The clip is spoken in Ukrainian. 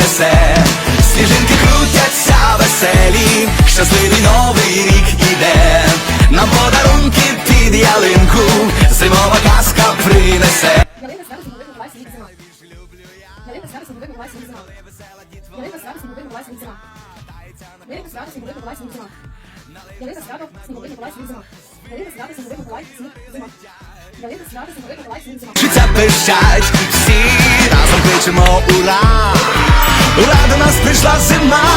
принесе, сніжинки крутяться веселі, щасливий новий рік іде, нам подарунки під ялинку, зимова казка принесе. Ялинка свято сніговик Миколай сніг зима. Ялинка свято сніговик Миколай сніг зима. Миколай сніг зима. Життя пищать, всі разом кричимо ура! Ура, до нас прийшла зима,